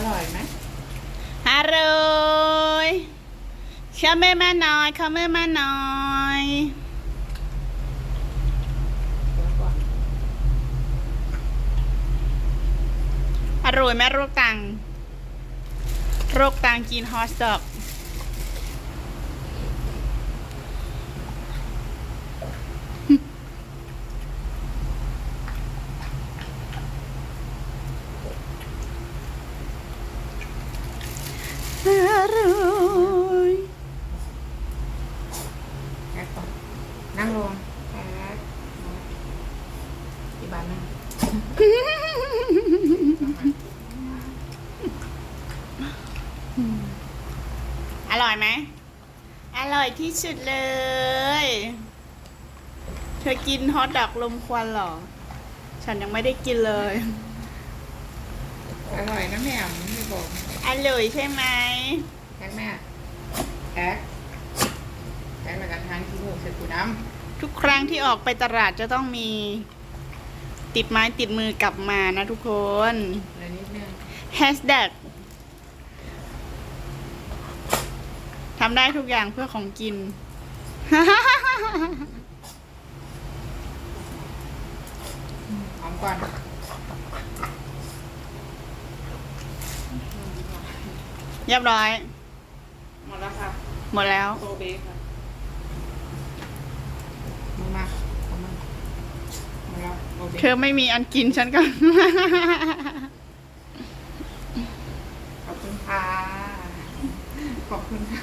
อร่อยไหมฮัลโหลเข้ามือมาหน่อยเข้ามือมาหน่อยอนอร่อยไหมโรคตังโรคตังกินฮอสดอก อ ร่อยแอ๊กก่อนนั่งลงแอ๊กกี่บาทนะอร่อยไหม อร่อยที่สุดเลย เธอกินฮอทดอกลมควันเหรอ ฉันยังไม่ได้กินเลย อร่อยนะแม่ แอมไม่บอกอร่อยใช่ไหมแอ๊กแม่แอ๊กแอ๊กแล้วกันทานขี้มูกใส่กูน้ทุกครั้งที่ออกไปตลาดจะต้องมี ติดไม้ติดมือกลับมานะทุกคนำเลยนิดนึงแฮชแท็กทำได้ทุกอย่างเพื่อของกิน หอมก่อน เรียบร้อย หมดแล้วค่ะหมดแล้ว โซเบค่ะมือมาเอามาหมดแล้วโซเบเธอไม่มีอันกินฉันก็ ขอบคุณค่ะ ขอบคุณค่ะ